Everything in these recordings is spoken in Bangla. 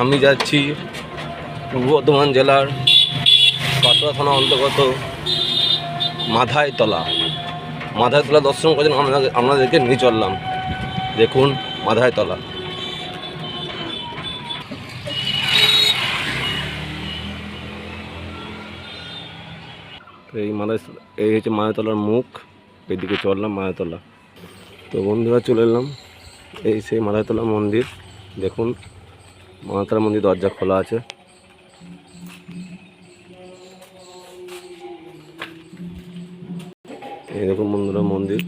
আমি যাচ্ছি পূর্ব বর্ধমান জেলার কাটোয়া থানা অন্তর্গত মাথায় তলা মাথায় তলা দর্শন করার জন্য আমরা আপনাদেরকে নিয়ে চললাম। দেখুন মাথায় তলা তো এই মাথায় এই হচ্ছে মায়াতলার মুখ। এইদিকে চললাম মায়াতলা তো বন্ধুরা চলে এলাম। এই সেই মাথায়তলা মন্দির। দেখুন, মাতার মন্দির দরজা খোলা আছে। দেখুন বন্ধুরা মন্দির।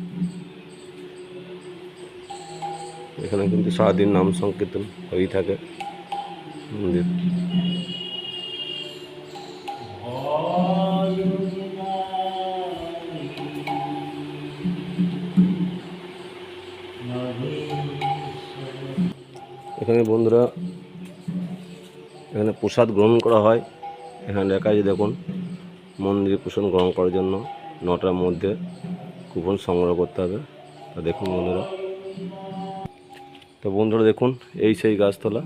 এখানে কিন্তু সারাদিন নাম সংকীর্তন হয়েই থাকে মন্দির। এখানে বন্ধুরা, এখানে প্রসাদ গ্রহণ করা হয়। এখানে লেখা আছে, দেখুন, মন্দিরে প্রসাদ গ্রহণ করার জন্য নটার মধ্যে কুপন সংগ্রহ করতে হবে। তা দেখুন বন্ধুরা। তো বন্ধুরা, দেখুন, এই সেই গাছতলা,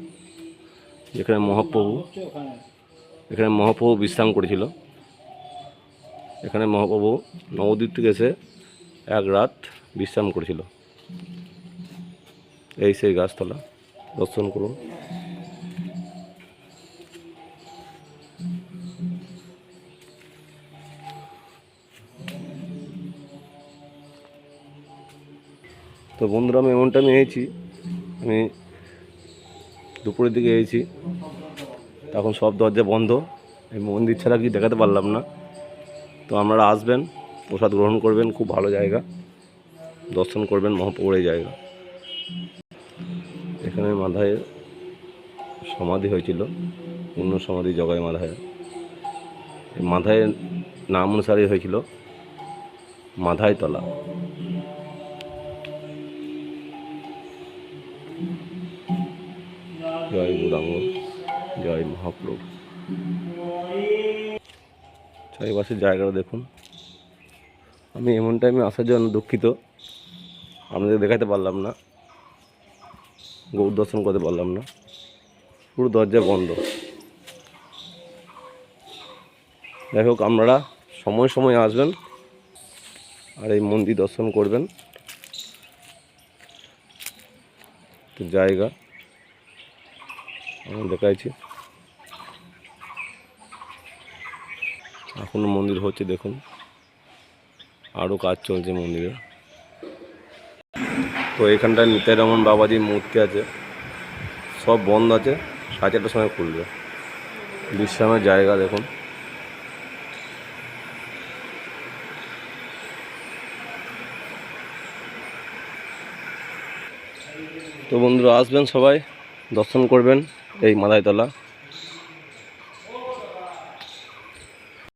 যেখানে মহাপ্রভু, এখানে মহাপ্রভু বিশ্রাম করেছিল। এখানে মহাপ্রভু নবদ্বীপ থেকে এসে এক রাত বিশ্রাম করেছিল। এই সেই গাছতলা। দর্শন করুন। তো বন্ধুরা, আমি এমনটা আমি এসেছি আমি দুপুরের দিকে এসেছি তখন সব দরজা বন্ধ। এই মন্দির ছাড়া কি দেখাতে পারলাম না। তো আপনারা আসবেন, প্রসাদ গ্রহণ করবেন, খুব ভালো জায়গা। দর্শন করবেন, মহাপ্রভুর জায়গা। এখানে মাথায় সমাধি হয়েছিল, পূর্ণ সমাধি জগায় এই মাথায় নাম অনুসারে হয়েছিল মাথায় তলা। জয় গুরাঙ্গ জয় মহাপ্রভু। চারিপাশের জায়গাটা দেখুন। আমি এমন টাইমে আসার জন্য দুঃখিত। আপনাদের দেখাতে পারলাম না। গৌর দর্শন করতে পারলাম না। পুরো দরজা বন্ধ। যাই হোক, আপনারা সময় সময় আসবেন আর এই মন্দির দর্শন করবেন। জায়গা আমি দেখাইছি। এখনও মন্দির হচ্ছে দেখুন। আরও কাজ চলছে মন্দিরে। তো এখানটায় নিতাই রমন বাবাজির মূর্তি আছে। সব বন্ধ আছে, সাড়ে চারটার সময় খুলবে। বিশ্রামের জায়গা দেখুন। তো বন্ধুরা, আসবেন সবাই, দর্শন করবেন এই মাদাইতলা।